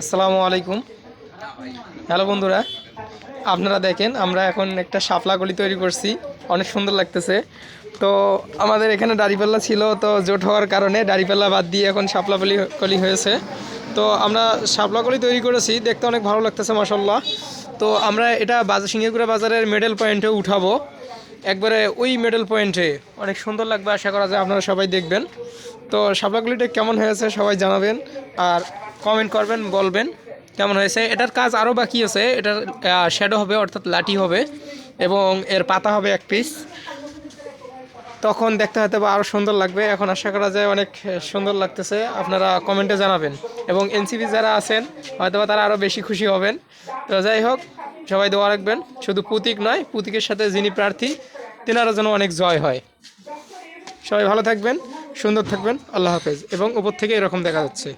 আসসালামু আলাইকুম। হ্যালো বন্ধুরা, আপনারা দেখেন আমরা এখন একটা শাপলা গলি তৈরি করছি, অনেক সুন্দর লাগতেছে। তো আমাদের এখানে দাড়িপাল্লা ছিল, তো জোট হওয়ার কারণে দাড়িপাল্লা বাদ দিয়ে এখন শাপলা গলি গলি হয়েছে। তো আমরা শাপলা গলি তৈরি করেছি, দেখতে অনেক ভালো লাগতেছে মাসাল্লাহ তো আমরা এটা বাজার সিঙ্গিগুড়া বাজারের মেডেল পয়েন্টে উঠাবো। একবারে ওই মেডেল পয়েন্টে অনেক সুন্দর লাগবে, আশা করা যায় আপনারা সবাই দেখবেন। তো শাপলাগুলিটা কেমন হয়েছে সবাই জানাবেন, আর কমেন্ট করবেন, বলবেন কেমন হয়েছে। এটার কাজ আরও বাকি আছে, এটার শ্যাডো হবে, অর্থাৎ লাঠি হবে, এবং এর পাতা হবে এক পিস তখন দেখতে হয়তো বা আরও সুন্দর লাগবে, এখন আশা করা যায় অনেক সুন্দর লাগতেছে, আপনারা কমেন্টে জানাবেন। এবং এনসিপি যারা আছেন, হয়তো বা তারা আরও বেশি খুশি হবেন। তো যাই হোক, সবাই দোয়া রাখবেন, শুধু পুতিক নয় পুতিকের সাথে যিনি প্রার্থী তেনারও যেন অনেক জয় হয়। সবাই ভালো থাকবেন, সুন্দর থাকবেন, আল্লাহ হাফেজ। এবং উপর থেকে এরকম দেখা যাচ্ছে।